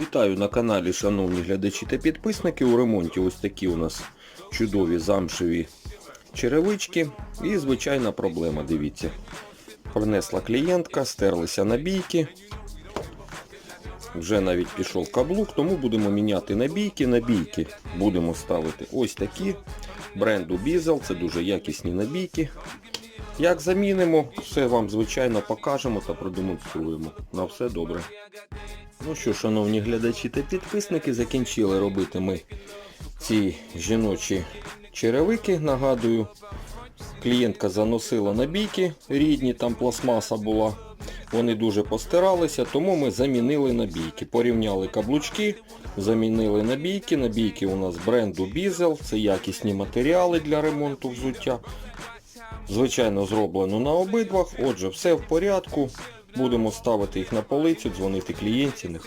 Вітаю на каналі, шановні глядачі та підписники. У ремонті ось такі у нас чудові замшеві черевички. І звичайна проблема, дивіться. Принесла клієнтка, стерлися набійки. Вже навіть пішов каблук, тому будемо міняти набійки. Набійки будемо ставити ось такі. Бренду Bizel, це дуже якісні набійки. Як замінимо, все вам звичайно покажемо та продемонструємо. На все добре. Ну що, шановні глядачі та підписники, закінчили робити ми ці жіночі черевики. Нагадую, клієнтка заносила набійки рідні, там пластмаса була. Вони дуже постиралися, тому ми замінили набійки. Порівняли каблучки, замінили набійки. Набійки у нас бренду Bizel, це якісні матеріали для ремонту взуття. Звичайно, зроблено на обидвах. Отже, все в порядку. Будемо ставити їх на полицю, дзвонити клієнтів,